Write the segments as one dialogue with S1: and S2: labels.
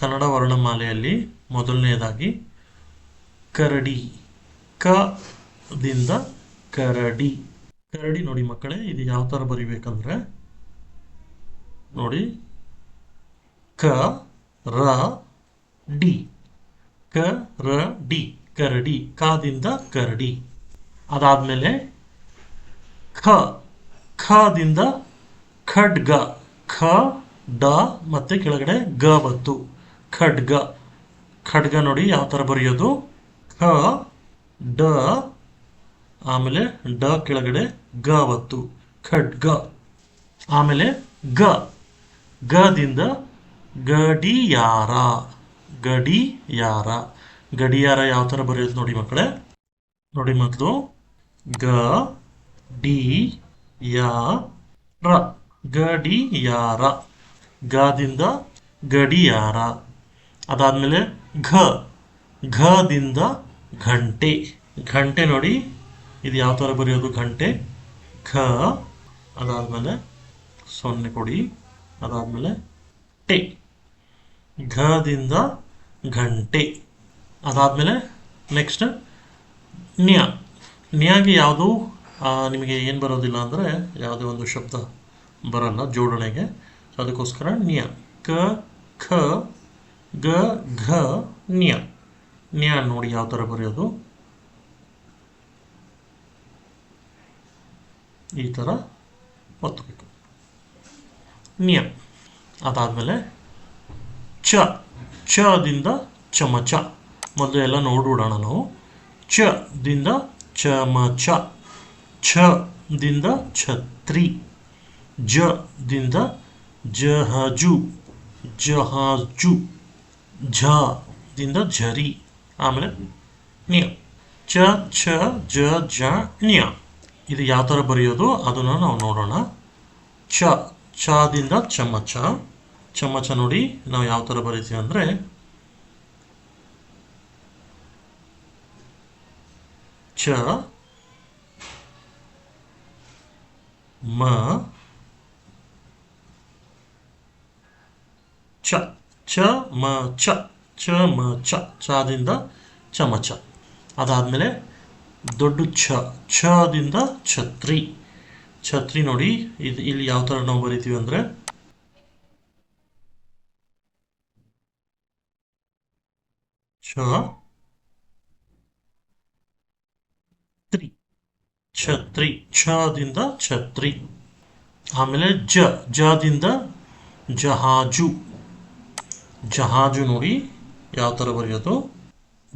S1: ಕನ್ನಡ ವರ್ಣಮಾಲೆಯಲ್ಲಿ ಮೊದಲನೆಯದಾಗಿ ಕರಡಿ. ಕ ದಿಂದ ಕರಡಿ. ಕರಡಿ ನೋಡಿ ಮಕ್ಕಳೇ, ಇದು ಯಾವ ಥರ ಬರಿಬೇಕಂದ್ರೆ, ನೋಡಿ. ಕ, ರ, ಡಿ. ಕ ರ ಡಿ ಕರಡಿ ಕಾದಿಂದ ಕರಡಿ. ಅದಾದಮೇಲೆ ಖ. ಖದಿಂದ ಖಡ್ಗ. ಖ, ಡ ಮತ್ತೆ ಕೆಳಗಡೆ ಗ ಬಂತು. ಖಡ್ಗ. ಖಡ್ಗ ನೋಡಿ ಯಾವ ಥರ ಬರೆಯೋದು? ಖ ಡ, ಆಮೇಲೆ ಡ ಕೆಳಗಡೆ ಗ ಬತ್ತು ಖಡ್ಗ. ಆಮೇಲೆ ಗ. ಗದಿಂದ ಗಡಿಯಾರ. ಗಡಿಯಾರ. ಗಡಿಯಾರ ಯಾವ ಥರ ಬರೆಯೋದು ನೋಡಿ ಮಕ್ಕಳೇ? ನೋಡಿ ಮೊದಲು. ಗ, ಡಿ, ಯಾ, ರ. ಗಡಿಯಾರ. ಗದಿಂದ ಗಡಿಯಾರ. ಅದಾದ್ಮೇಲೆ ಘ, ಘದಿಂದ ಘಂಟೆ. ಘಂಟೆ ನೋಡಿ, ಇದು ಯಾವ ಥರ ಬರೆಯೋದು ಘಂಟೆ? ಘ, ಅದಾದಮೇಲೆ ಸೊನ್ನೆ ಕೊಡಿ. ಅದಾದಮೇಲೆ ಟೆ. ಘದಿಂದ ಘಂಟೆ. ಅದಾದಮೇಲೆ ನೆಕ್ಸ್ಟ್ ನ್ಯ. ನ್ಯಾಗೆ ಯಾವುದು? ನಿಮಗೆ ಏನು ಬರೋದಿಲ್ಲ ಅಂದರೆ ಯಾವುದೇ ಒಂದು ಶಬ್ದ ಬರಲ್ಲ, ಜೋಡಣೆಗೆ. ಅದಕ್ಕೋಸ್ಕರ ನ್ಯ. ಕ, ಖ ಗ, ಘ, ನ್ಯ. ನ್ಯ ನೋಡಿ ಯಾವ ಥರ ಬರೆಯೋದು? ಈ ಥರ ಒತ್ತಬೇಕು ನ್ಯ. ಅದಾದಮೇಲೆ ಚ. ಚದಿಂದ ಚಮಚ. ಮೊದಲು ಎಲ್ಲ ನೋಡ್ಬಿಡೋಣ ನಾವು. ಚ ದಿಂದ ಚಮಚ. ಛ ದಿಂದ ಛತ್ರಿ. ಜ ದಿಂದ ಜಹಜು. ಜಹಾಜು. ಝ ದಿಂದ ಝರಿ, ಆಮೇಲೆ ನ್ಯ. ಚ, ಛ, ಜ ಜ, ನಿಯ. ಇದು ಯಾವ ಥರ ಬರೆಯೋದು? ಅದನ್ನು ನಾವು ನೋಡೋಣ. ಚ ದಿಂದ ಚಮಚ. ಚಮಚ ನೋಡಿ, ನಾವು ಯಾವ ಥರ ಬರೀತೀವಿ ಅಂದರೆ ಚ ಮ ಚ ಚ ಮ ಚ ಚ ಮ ಚ ಚಾದಿಂದ ಚಮಚ ಅದಾದಮೇಲೆ ದೊಡ್ಡ ಛ ಛದಿಂದ ಛತ್ರಿ. ಛತ್ರಿ ನೋಡಿ, ಇದು ಇಲ್ಲಿ ಯಾವ ಥರ ನಾವು ಬರಿತೀವಿ ಅಂದರೆ ಛ ತ್ರಿ. ಛತ್ರಿ ಛದಿಂದ ಛತ್ರಿ. ಆಮೇಲೆ ಜ, ಜದಿಂದ ಜಹಾಜು. ಜಹಾಜು ನೋಡಿ, ಯಾವ ಥರ ಬರೆಯೋದು?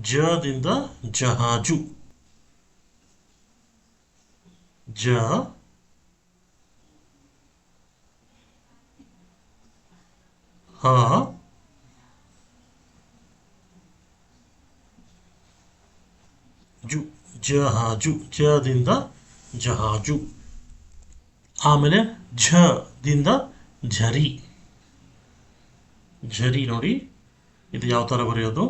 S1: ಜದಿಂದ ಜಹಾಜು. ಜ ಹ ಜು, ಜಹಾಜು, ಜದಿಂದ ಜಹಾಜು. ಆಮೇಲೆ ಝ ದಿಂದ ಝರಿ. ಝರಿ ನೋಡಿ, ಇದು ಯಾವ ಥರ ಬರೆಯೋದು?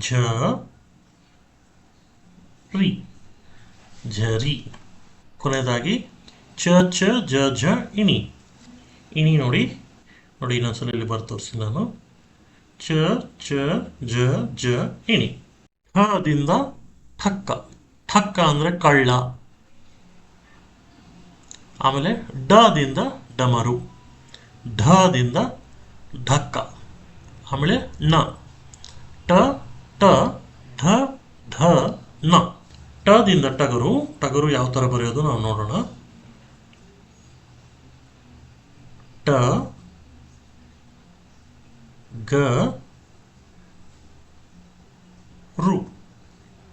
S1: ಝ ರಿ ಝರಿ ಕೊನೆಯದಾಗಿ, ಚ ಚ, ಜ ಝ ಇಣಿ. ಇಣಿ ನೋಡಿ. ನೋಡಿ, ಇನ್ನೊಂದ್ಸಲ ಇಲ್ಲಿ ಬರ್ ತೋರಿಸಿ ನಾನು. ಚ ಚ, ಜ ಜ, ಇಣಿ. ಠದಿಂದ ಠಕ್ಕ. ಠಕ್ಕ ಅಂದರೆ ಕಳ್ಳ. ಆಮೇಲೆ ಡದಿಂದ ಡಮರು. ಢದಿಂದ ಢಕ್ಕ. ಆಮೇಲೆ ನ ಟ ಟ ಢ ಢ ನ ಟದಿಂದ ಟಗರು. ಟಗರು ಯಾವ ಥರ ಬರೆಯೋದು ನಾವು ನೋಡೋಣ. ಟ ಗ ರು.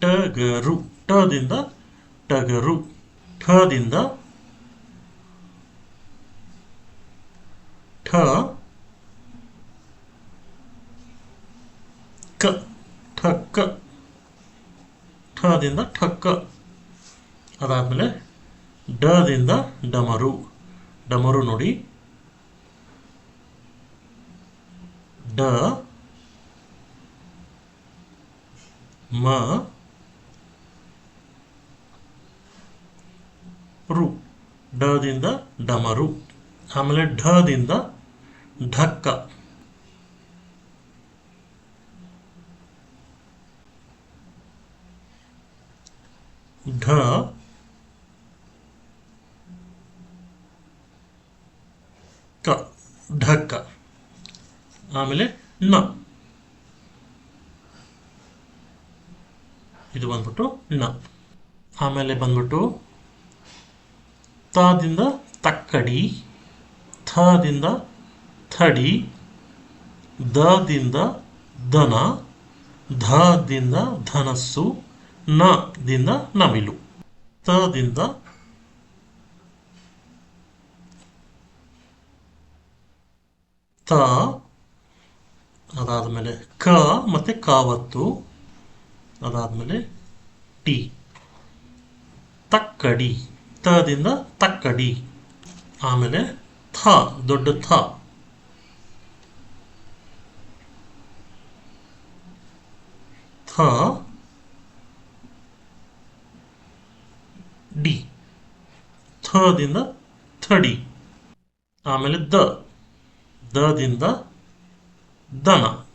S1: ಟಗರು ಟದಿಂದ ಟಗರು. ಠದಿಂದ ಠ ಕ, ಠಕ್ಕ. ಠದಿಂದ ಠಕ್ಕ. ಅದಾದಮೇಲೆ ಡದಿಂದ ಡಮರು. ಡಮರು ನೋಡಿ. ಡ, ಮ, ರು. ಡದಿಂದ ಡಮರು. ಆಮೇಲೆ ಢದಿಂದ ಢಕ್ಕ ಢ. ಕ. ಢಕ್ಕ. ಆಮೇಲೆ ನ. ಇದು ಬಂದ್ಬಿಟ್ಟು ನ. ಆಮೇಲೆ ಬಂದ್ಬಿಟ್ಟು ತಾದಿಂದ ತಕ್ಕಡಿ ಥದಿಂದ ಥಡಿ ದದಿಂದ ದನ ಧದಿಂದ ಧನಸ್ಸು, ನದಿಂದ ನವಿಲು ತದಿಂದ ತ, ಅದಾದಮೇಲೆ ಕ ಮತ್ತು ಕಾವತ್ತು, ಅದಾದಮೇಲೆ ಟಿ. ತಕ್ಕಡಿ, ತದಿಂದ ತಕ್ಕಡಿ, ಆಮೇಲೆ ಥ, ದೊಡ್ಡ ಥ. ಥ ಡಿ. ಥದಿಂದ ಥಡಿ. ಆಮೇಲೆ ದ. ದದಿಂದ ದನ.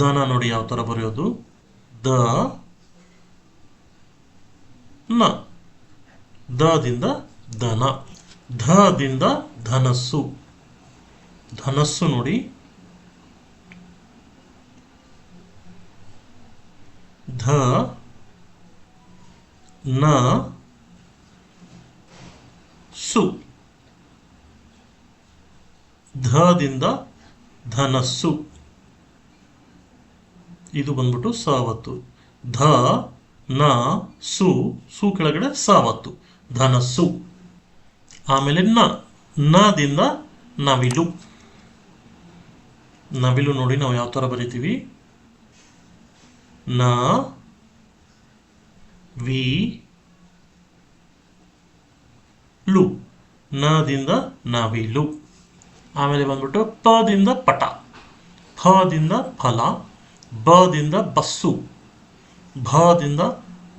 S1: ದನ ನೋಡಿ ಯಾವ ಥರ ಬರೆಯೋದು? ದ, ನ. ದದಿಂದ ದನ. ಧದಿಂದ ಧನಸ್ಸು. ಧನಸ್ಸು ನೋಡಿ ಧ ನ, ಸು. ಧದಿಂದ ಧನಸ್ಸು. ಇದು ಬಂದ್ಬಿಟ್ಟು ಸಾವತ್ತು. ಧ, ನ, ಸು ಸು ಕೆಳಗಡೆ ಸಾವತ್ತು. ಧನಸ್ಸು. ಆಮೇಲೆ ನ, ನದಿಂದ ನವಿಲು. ನವಿಲು ನೋಡಿ ನಾವು ಯಾವ ಥರ ಬರಿತೀವಿ? ನ, ವಿ, ಲು. ನದಿಂದ ನವಿಲು. ಆಮೇಲೆ ಬಂದ್ಬಿಟ್ಟು ಪದಿಂದ ಪಟ. ಫದಿಂದ ಫಲ. ಬದಿಂದ ಬಸ್ಸು. ಭದಿಂದ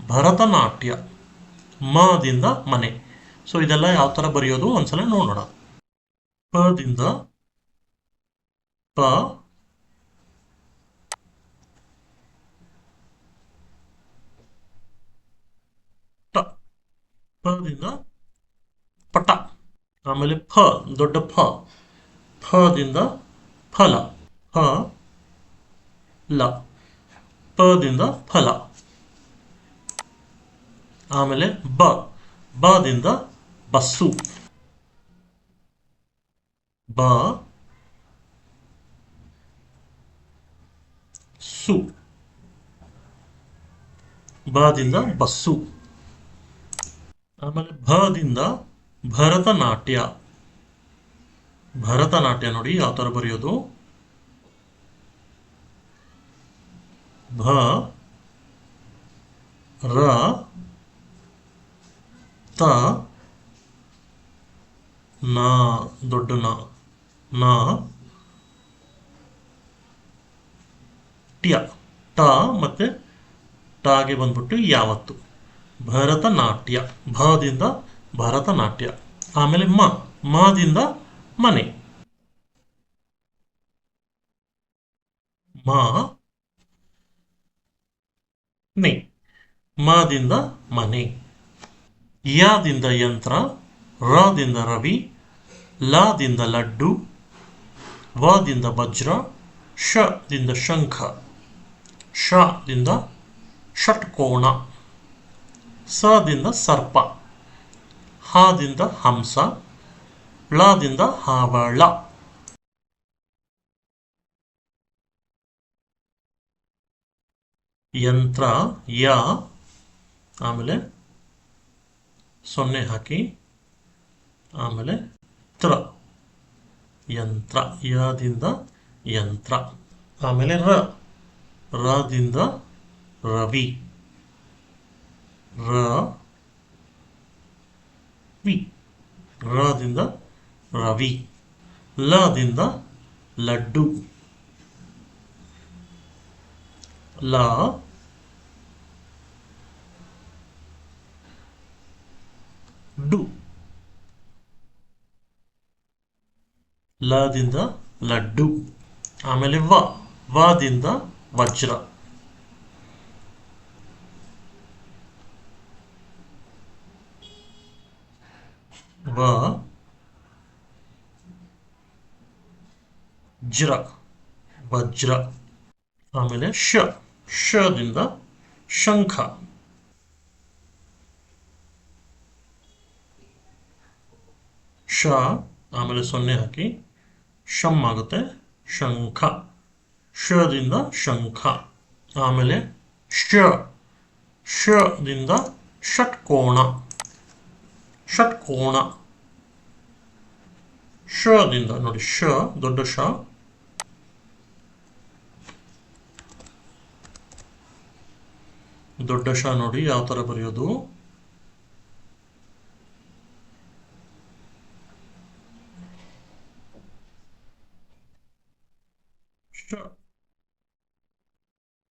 S1: ಭರತನಾಟ್ಯ. ಮದಿಂದ ಮನೆ. ಸೊ, ಇದೆಲ್ಲ ಯಾವ ಥರ ಬರೆಯೋದು? ಒಂದ್ಸಲ ನೋಡೋಣ. ಪದಿಂದ ಪ ಟ ಪದಿಂದ ಪಟ, ಆಮೇಲೆ ಫ, ದೊಡ್ಡ ಫ. ಫದಿಂದ ಫಲ. ಫ ಲ. ಪದಿಂದ ಫಲ. ಆಮೇಲೆ ಬ, ಬದಿಂದ ಬಸ್ಸು. ಬ, ಸು. ಬದಿಂದ ಬಸ್ಸು. ಆಮೇಲೆ ಭದಿಂದ ಭರತನಾಟ್ಯ. ಭರತನಾಟ್ಯ ನೋಡಿ ಯಾವ ಥರ ಬರೆಯೋದು? ಭ, ರ, ತ, ನ, ದೊಡ್ಡ ನ ನ, ಟ್ಯ. ಟ ಮತ್ತೆ ಟಾಗೆ ಬಂದ್ಬಿಟ್ಟು ಯಾವತ್ತು? ಭರತನಾಟ್ಯ, ಭದಿಂದ ಭರತನಾಟ್ಯ, ಆಮೇಲೆ ಮ, ಮದಿಂದ ಮನೆ. ಮ ನೆ ಮದಿಂದ ಮನೆ. ಯಾದಿಂದ ಯಂತ್ರ, ರದಿಂದ ರವಿ, ಲಾದಿಂದ ಲಡ್ಡು, ವದಿಂದ ವಜ್ರ ಶದಿಂದ ಶಂಖ ಶದಿಂದ ಷಟ್ಕೋಣ. ಸದಿಂದ ಸರ್ಪ, ಹಾದಿಂದ ಹಂಸ, ಳದಿಂದ ಹಾವಳ. ಯಂತ್ರ, ಯ, ಆಮೇಲೆ ಸೊನ್ನೆ ಹಾಕಿ, ಆಮೇಲೆ ತ್ರ. ಯಂತ್ರ, ಯದಿಂದ ಯಂತ್ರ, ಆಮೇಲೆ ರ. ರದಿಂದ ರವಿ. ರ ವಿ. ರದಿಂದ ರವಿ. ಲದಿಂದ ಲಡ್ಡು. ಲ ಡು. ಲದಿಂದ ಲಡ್ಡು. ಆಮೇಲೆ ವ ವದಿಂದ ವಜ್ರ. ವ ಜ್ರ, ವಜ್ರ, ಆಮೇಲೆ ಶ, ಶದಿಂದ ಶಂಖ. ಶ, ಆಮೇಲೆ ಸೊನ್ನೆ ಹಾಕಿ ಶಮ್ ಆಗುತ್ತೆ, ಶಂಖ. ಶದಿಂದ ಶಂಖ, ಆಮೇಲೆ ಶ, ಶದಿಂದ ಷಟ್ಕೋಣ ಷಟ್ಕೋಣ ಶದಿಂದ ನೋಡಿ ಶ ದೊಡ್ಡ ಶ ದೊಡ್ಡ ಶ ನೋಡಿ ಯಾವ ಥರ ಬರೆಯೋದು?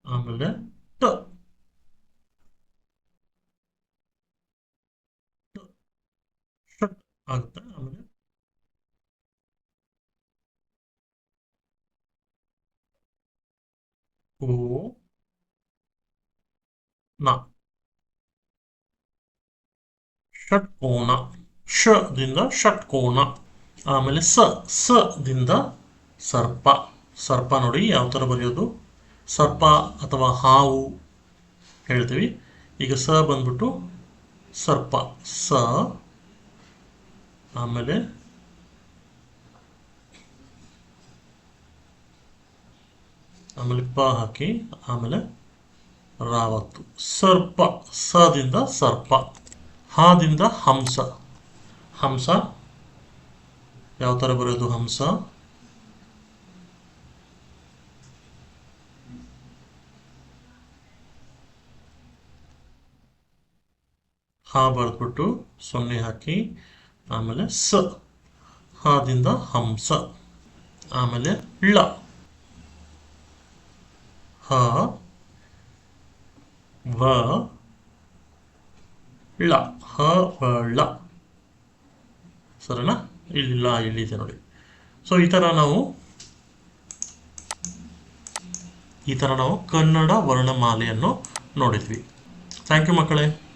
S1: ಆಮೇಲೆ ಟ ಟ. ಷಟ್ ಆಗುತ್ತೆ ಆಮೇಲೆ. ಓ, ನ. ಷಟ್ಕೋಣ ಶದಿಂದ ಷಟ್ಕೋಣ ಆಮೇಲೆ ಸ ಸ ದಿಂದ ಸರ್ಪ. ಸರ್ಪ ನೋಡಿ ಯಾವ ಥರ ಬರೆಯೋದು? ಸರ್ಪ ಅಥವಾ ಹಾವು ಹೇಳ್ತೀವಿ. ಈಗ ಸ ಬಂದ್ಬಿಟ್ಟು ಸರ್ಪ. ಸ ಆಮೇಲೆ ಆಮೇಲೆ ಪ ಹಾಕಿ, ಆಮೇಲೆ ರಾವತ್ತು. ಸರ್ಪ, ಸದಿಂದ ಸರ್ಪ, ಹಾದಿಂದ ಹಂಸ. ಹಂಸ, ಯಾವ ಥರ ಬರೆಯೋದು ಹಂಸ? ಹಾ ಬರೆದ್ಬಿಟ್ಟು ಸೊನ್ನೆ ಹಾಕಿ ಆಮೇಲೆ ಸ. ಹಾದಿಂದ ಹಂಸ. ಆಮೇಲೆ ಳ. ಹ. ವ. ಳ. ಹ. ವ. ಳ. ಸರಿನಾ? ಲ ಇಲ್ಲಿದೆ ನೋಡಿ. ಸೊ ಈ ಥರ ನಾವು, ಈ ಥರ ನಾವು ಕನ್ನಡ ವರ್ಣಮಾಲೆಯನ್ನು ನೋಡಿದ್ವಿ. ಥ್ಯಾಂಕ್ ಯು ಮಕ್ಕಳೇ.